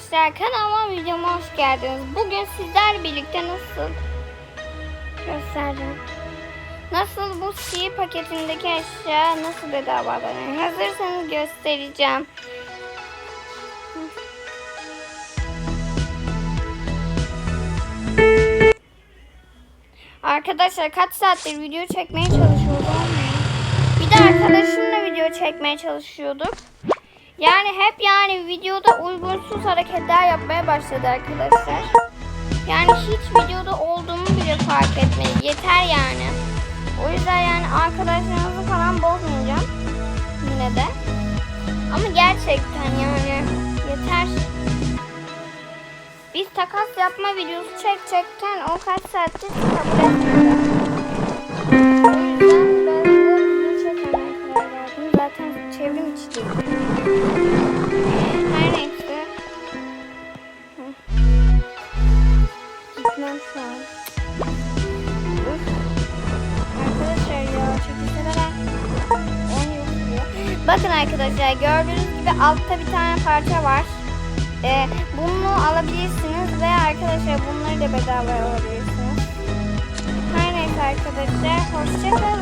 arkadaşlar kanalıma videoma hoş geldiniz. Bugün sizler birlikte nasıl göstereceğim. Nasıl bu sihir paketindeki eşya nasıl bedavalanıyor? Hazırsanız göstereceğim. Arkadaşlar kaç saattir video çekmeye çalışıyordum. Bir de arkadaşımla video çekmeye çalışıyorduk. Yani hep yani videoda uygunsuz hareketler yapmaya başladı arkadaşlar. Yani hiç videoda olduğumu bile fark etmedi. Yeter yani. O yüzden yani arkadaşlarınızı falan bozmayacağım. Yine de. Ama gerçekten yani yeter. Biz takas yapma videosu çekecekten o kaç saattir kabul etmedi. Çevrim içi. Her neyse. Gitmem şu an. Arkadaşlar ya çekilseler on yok diyor. Bakın arkadaşlar gördüğünüz gibi altta bir tane parça var. Ee, bunu alabilirsiniz ve arkadaşlar bunları da bedava alabilirsiniz. Her neyse arkadaşlar hoşçakalın.